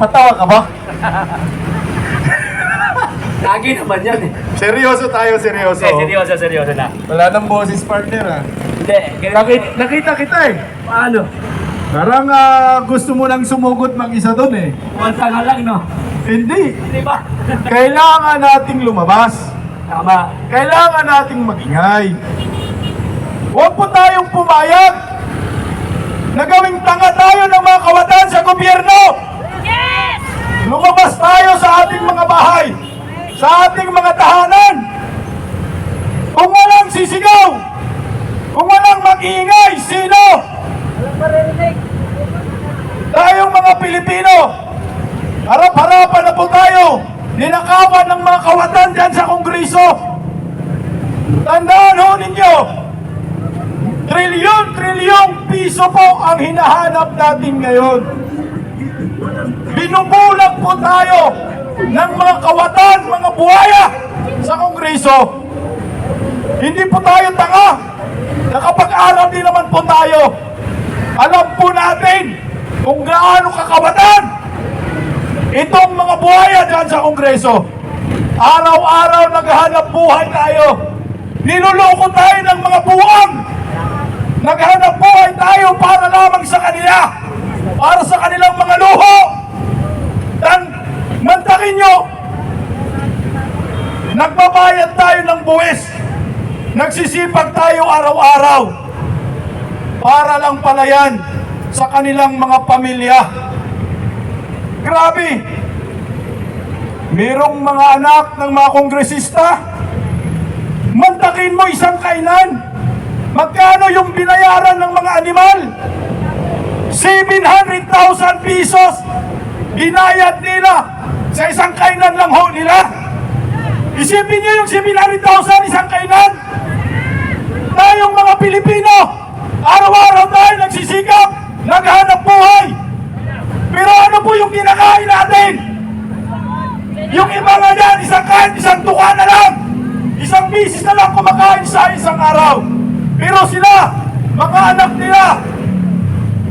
Patawa ka ba? Lagi naman yan eh. Seryoso tayo, seryoso. Eh, seryoso, seryoso na. Wala nang boses partner ah. Hindi, ganito. Nakita, nakita kita eh. Paano? Parang ah, gusto mo lang sumugot mag-isa doon eh. Kumanta nga lang, no? Hindi. Di ba? Kailangan nating lumabas. Tama. Kailangan nating magingay. Huwag po tayong pumayag na gawing tanga tayo ng mga kawatan sa gobyerno. Yes! Lumabas tayo sa ating mga bahay, sa ating mga tahanan. Kung walang sisigaw, kung mag-iingay, sino? Tayong mga Pilipino, harap-harapan na po tayo, ninakawan ng mga kawatan dyan sa Kongreso. Tandaan ho ninyo, trilyon-trilyong piso po ang hinahanap natin ngayon. Binubulag po tayo ng mga kawatan, mga buhaya sa Kongreso. Hindi po tayo tanga. Nakapag-aral din naman po tayo. Alam po natin kung gaano kakawatan itong mga buhaya dyan sa Kongreso. Araw-araw naghahanap buhay tayo. Niluloko tayo ng mga buwang. Naghanap buhay tayo para lamang sa kanila. Para sa kanilang mga luho. Dan, mantakin nyo, nagbabayad tayo ng buwis. Nagsisipag tayo araw-araw. Para lang pala yan sa kanilang mga pamilya. Grabe. Merong mga anak ng mga kongresista. Mantakin mo isang kainan. Magkano yung binayaran ng mga animal? 700,000 pesos ginayad nila sa isang kainan lang ho nila. Isipin niyo yung 700,000 isang kainan. Tayong mga Pilipino, araw-araw tayo nagsisikap, naghahanap buhay. Pero ano po yung kinakain natin? Yung iba nga dyan, isang kain, isang tuka na lang. Isang bisis na lang kumakain sa isang araw. Pero sila, mga anak nila,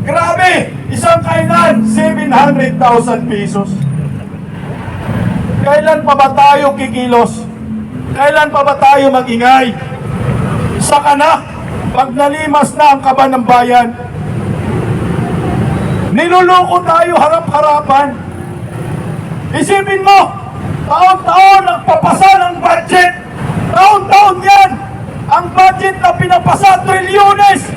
Grabe! Isang kainan, 700,000 pesos. Kailan pa ba tayo kikilos? Kailan pa ba tayo magingay? Saka na, pag nalimas na ang kaba ng bayan, niluloko tayo harap-harapan. Isipin mo, taon-taon nagpapasa ng budget. Taon-taon yan. Ang budget na pinapasa, trilyones.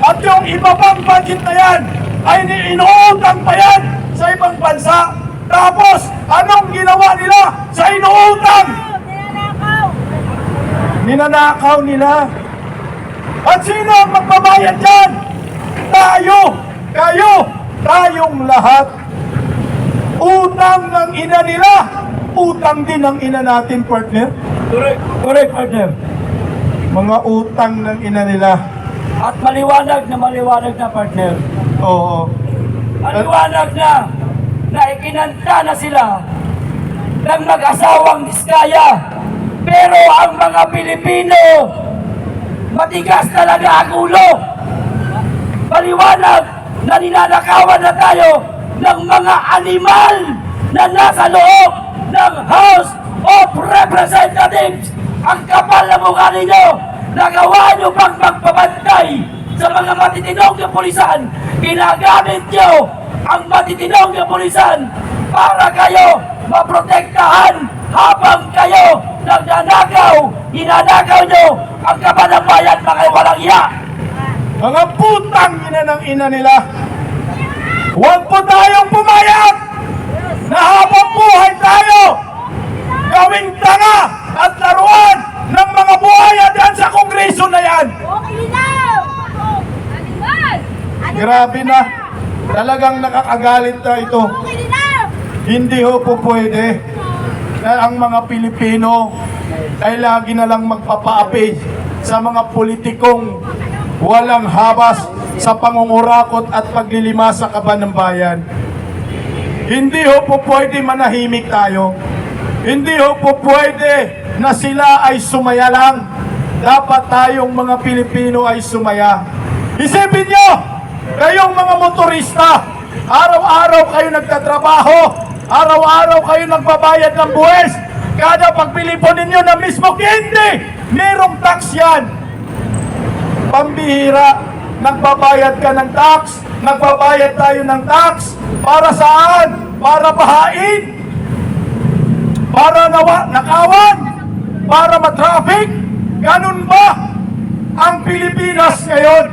At yung iba pang budget na yan, ay inuutang pa yan sa ibang bansa. Tapos, anong ginawa nila sa inuutang? Ninanakaw nila. At sino ang magbabayad dyan? Tayo! Kayo! Tayong lahat. Utang ng ina nila. Utang din ng ina natin, partner. Correct, correct, partner. Mga utang ng ina nila. At maliwanag na maliwanag na, partner. Oo. Maliwanag na na ikinanta na sila ng mag-asawang diskaya. Pero ang mga Pilipino, matigas talaga ang ulo. Maliwanag na ninanakawan na tayo ng mga animal na nasa loob ng House of Representatives. Ang kapal na mukha ninyo, nagawa nyo pang magpapantay sa mga matitinong na pulisan. Ginagamit nyo ang matitinong na pulisan para kayo maprotektahan habang kayo nagnanakaw, inanakaw nyo ang kabanang bayan mga walang iya. Mga putang ina ng ina nila. Huwag po tayong pumayag na habang buhay tayo gawing tanga at laruan ng mga buhaya dyan sa kongreso na yan. Grabe na. Talagang nakakagalit na ito. Hindi ho po pwede na ang mga Pilipino ay lagi na lang magpapaapi sa mga politikong walang habas sa pangungurakot at paglilima sa kaban ng bayan. Hindi ho po pwede manahimik tayo. Hindi ho po pwede na sila ay sumaya lang. Dapat tayong mga Pilipino ay sumaya. Isipin nyo, kayong mga motorista, Araw-araw kayo nagtatrabaho. Araw-araw kayo nagbabayad ng buwes. Kada pagbili po ninyo na mismo hindi, merong tax yan. Pambihira, nagbabayad ka ng tax, nagbabayad tayo ng tax, para saan? Para bahain? Para nawa, nakawan? Para matraffic? Ganun ba ang Pilipinas ngayon?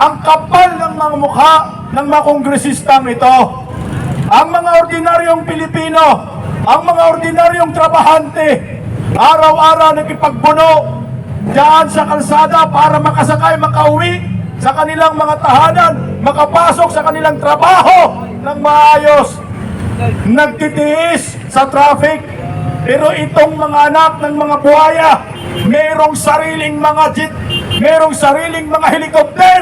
Ang kapal ng mga mukha ng mga kongresistang ito. Ang mga ordinaryong Pilipino, ang mga ordinaryong trabahante, araw-araw nakipagbuno diyan sa kalsada para makasakay, makauwi sa kanilang mga tahanan, makapasok sa kanilang trabaho ng maayos. Nagtitiis sa traffic. Pero itong mga anak ng mga buhaya, merong sariling mga jeep, merong sariling mga helikopter,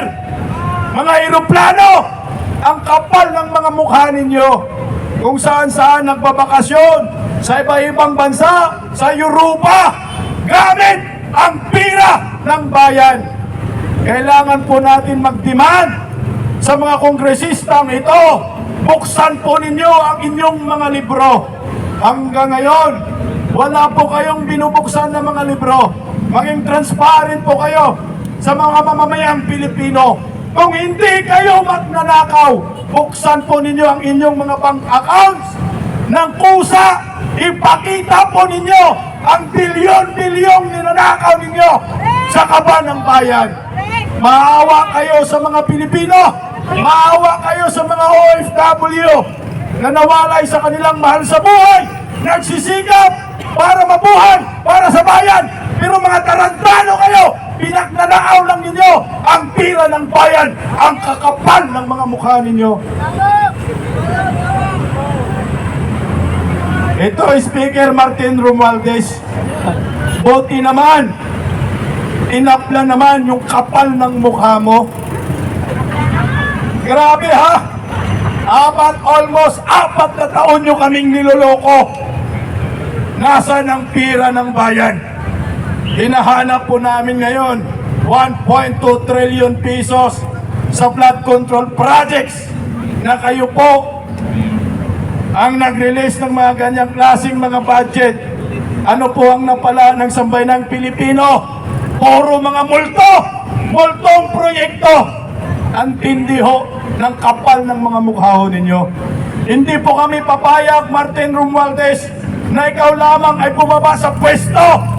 mga eroplano, ang kapal ng mga mukha ninyo. Kung saan saan nagbabakasyon, sa iba-ibang bansa, sa Europa, gamit ang pira ng bayan. Kailangan po natin magdemand sa mga kongresistang ito. Buksan po ninyo ang inyong mga libro. Hanggang ngayon, wala po kayong binubuksan ng mga libro. Maging transparent po kayo sa mga mamamayang Pilipino. Kung hindi kayo magnanakaw, buksan po ninyo ang inyong mga bank accounts ng kusa. Ipakita po ninyo ang bilyon-bilyong ninanakaw ninyo sa kaban ng bayan. Maawa kayo sa mga Pilipino. Maawa kayo sa mga OFW na nawalay sa kanilang mahal sa buhay. Nagsisigap para mabuhay, para sa bayan. Pero mga tarantado kayo, pinagnanaaw lang ninyo ang pira ng bayan, ang kakapal ng mga mukha ninyo. Ito, Speaker Martin Romualdez. Buti naman, inapla naman yung kapal ng mukha mo. Grabe ha! Apat, almost apat na taon nyo kaming niloloko. Nasaan ang pira ng bayan? Hinahanap po namin ngayon 1.2 trillion pesos sa flood control projects na kayo po ang nag-release ng mga ganyang klaseng mga budget. Ano po ang napala ng sambayanang Pilipino? Puro mga multo! Multong proyekto! Ang tindi ho ng kapal ng mga mukha ho ninyo. Hindi po kami papayag, Martin Romualdez, na ikaw lamang ay bumaba sa pwesto.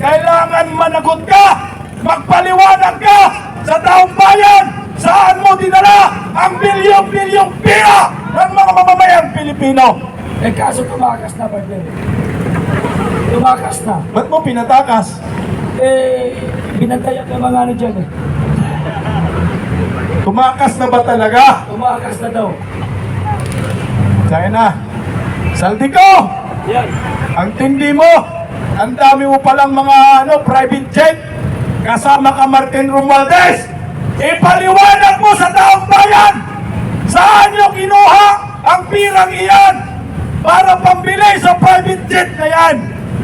Kailangan managot ka! Magpaliwanag ka sa taong bayan! Saan mo dinala ang bilyong-bilyong pira ng mga mamamayang Pilipino? Eh kaso tumakas na ba din? Tumakas na. Ba't mo pinatakas? Eh, binantayan ng mga ano dyan eh. Tumakas na ba talaga? Tumakas na daw. China, Saldico! Yan. Ang tindi mo! Ang dami mo palang mga ano, private jet! Kasama ka Martin Romualdez! Ipaliwanag mo sa taong bayan! Saan nyo kinuha ang pirang iyan para pambili sa private jet na yan?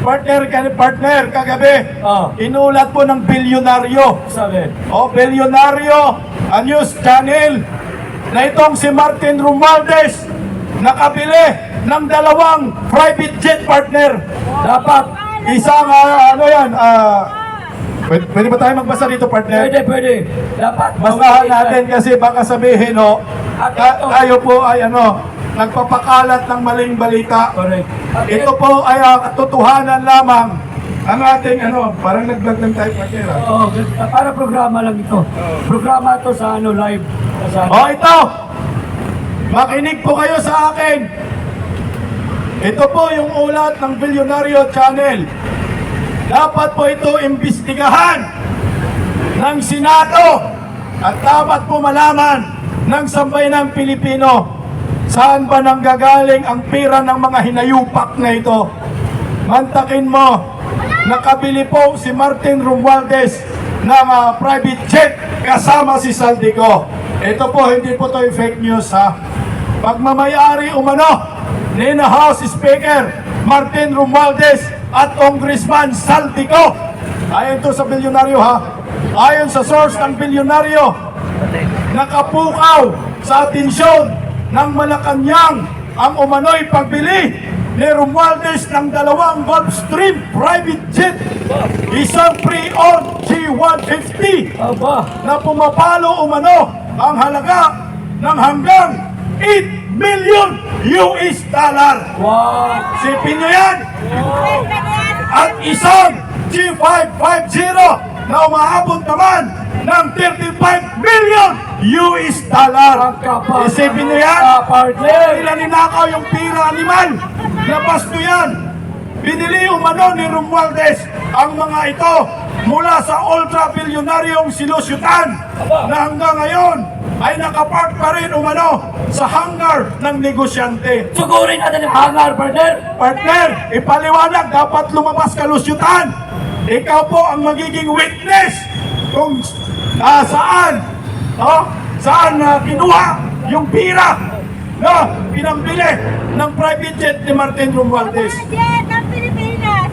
Partner, partner, kagabi, Ah. inulat po ng bilyonaryo Sabi. o bilyonaryo, a news channel na itong si Martin Romualdez nakabili ng dalawang private jet partner. Dapat. Isang ah, ano yan, ah, pwede, pwede ba tayo magbasa dito partner? Pwede, pwede. Dapat. Basahan natin kasi baka sabihin no, At ta- ito. tayo po ay ano, nagpapakalat ng maling balita. Correct. At Ito po ay ah, katotohanan lamang ang ating ano, parang nag-vlog ng tayo partner. ah. Oo, oh, para programa lang ito. Programa to sa ano, live. Sa, O ito, makinig po kayo sa akin. Ito po yung ulat ng Bilyonaryo Channel. Dapat po ito imbestigahan ng Senado at dapat po malaman ng sambayanang Pilipino saan ba nanggagaling ang pira ng mga hinayupak na ito. Mantakin mo, nakabili po si Martin Romualdez ng ah, private jet kasama si Saldico. Ito po, hindi po to fake news ha. Pagmamayari umano ni House Speaker Martin Romualdez at Congressman Saldico. Ayon to sa bilyonaryo ha. Ayon sa source ng bilyonaryo, nakapukaw sa atensyon ng Malacanang ang umano'y pagbili ni Romualdez ng dalawang Gulfstream private jet, isang pre-owned G-150 Aba, na pumapalo umano ang halaga ng hanggang 8 million US dollar. wow. Sipin nyo yan! Yan. At isang G550 na umaabot naman ng 35 million US dollar. Isipin nyo yan! Ah, partner. Ilan ninakaw yung pira animal? Labas nyo yan! Binili umano ni Romualdez ang mga ito mula sa ultra-bilyonaryong sinusyutan na hanggang ngayon ay nakapark pa rin umano sa hangar ng negosyante. Sugurin natin yung hangar, partner. Partner, ipaliwanag, dapat lumabas ka lusyutan. Ikaw po ang magiging witness kung ah, saan, oh, saan na kinuha yung pira na pinambili ng private jet ni Martin Romualdez.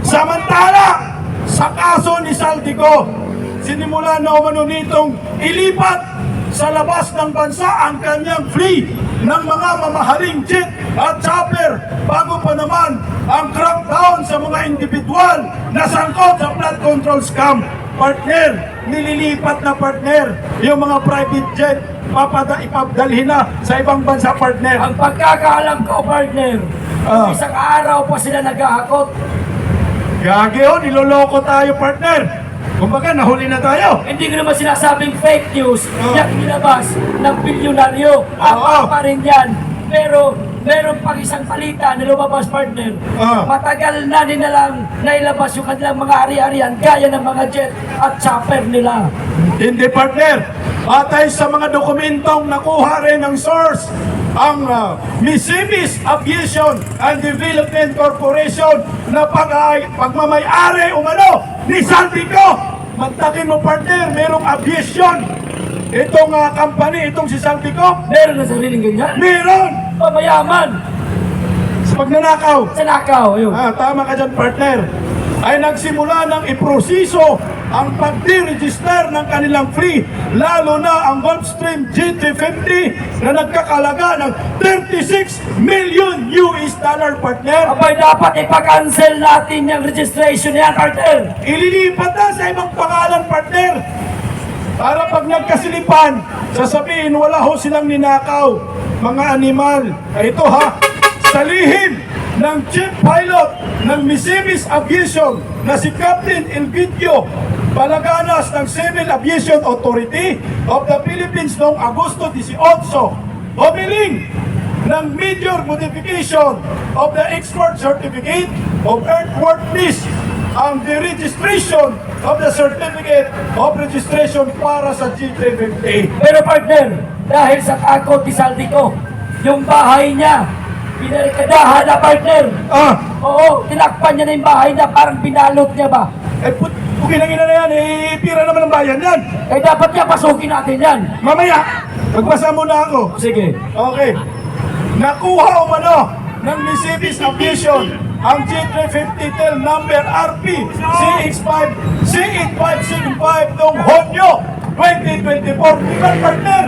Samantala, sa kaso ni Saldico, sinimula na umano nitong ilipat sa labas ng bansa ang kanyang fleet ng mga mamahaling jet at chopper bago pa naman ang crackdown sa mga individual na sangkot sa flood control scam. Partner, nililipat na partner yung mga private jet papada ipabdalhin na sa ibang bansa partner. Ang pagkakaalam ko, partner, Ah. isang araw pa sila naghahakot. Gagi oh, niloloko tayo partner. Kumbaga nahuli na tayo. Hindi ko naman sinasabing fake news Ah. yung inilabas ng bilyonaryo. Tama Oo. pa rin yan. Pero meron pang isang balita na lumabas, partner. Ah. Matagal na nila lang nailabas yung kanilang mga ari-arian gaya ng mga jet at chopper nila. Hindi partner. Batay sa mga dokumentong nakuha rin ng source, ang uh, Mississippi Aviation and Development Corporation na pag pagmamay-ari umano ni Saltico. Mantakin mo partner, merong aviation. Itong uh, company, itong si Saltico, Meron na sariling ganyan. meron Pamayaman sa pagnanakaw. sa nakaw. Yun. Ah, tama ka dyan, partner. Ay nagsimula ng iproseso ang pagdi-register ng kanilang free, lalo na ang Gulfstream GT50 na nagkakalaga ng 36 million US dollar, partner. Abay, dapat ipag-cancel natin yung registration yan, partner. Ililipat na sa ibang pangalan, partner. Para pag nagkasilipan, sasabihin wala ho silang ninakaw, mga animal. Ito ha, sa lihim ng chief pilot ng Mississippi Aviation na si Captain Elvidio Balaganas ng Civil Aviation Authority of the Philippines noong Agosto 18, humiling ng major modification of the export certificate of airworthiness ang deregistration of the certificate of registration para sa G350. Pero partner, dahil sa takot ni Saldico, yung bahay niya, pinarikadahan na partner. Ah, Oo, tinakpan niya na yung bahay niya, parang binalot niya ba? eh, put, pukinangin na yan, eh, pira naman ng bayan yan. Eh dapat niya pasukin natin yan. Mamaya, magbasa muna ako. Sige. Okay. Nakuha umano ng Mississippi Aviation ang G350 tail number RP CX5 C8575 noong Honyo 2024. Ilan partner?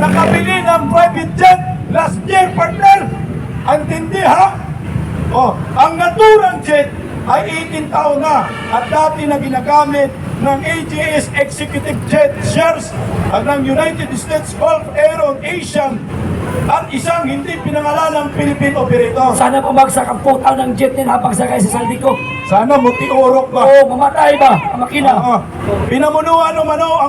Nakabili ng private jet last year partner. Ang tindi ha? Oh, ang naturang jet ay 18 taon na at dati na ginagamit ng AGS Executive Jet shares at ng United States Gulf Aero Asian at isang hindi pinangalan ng Philippine operator. Sana bumagsak ang putang ng jet niya habang sakay sa Saldico. Sana muti-urok ba? Oo, mamatay ba ang makina? Oo. Pinamunuan umano ang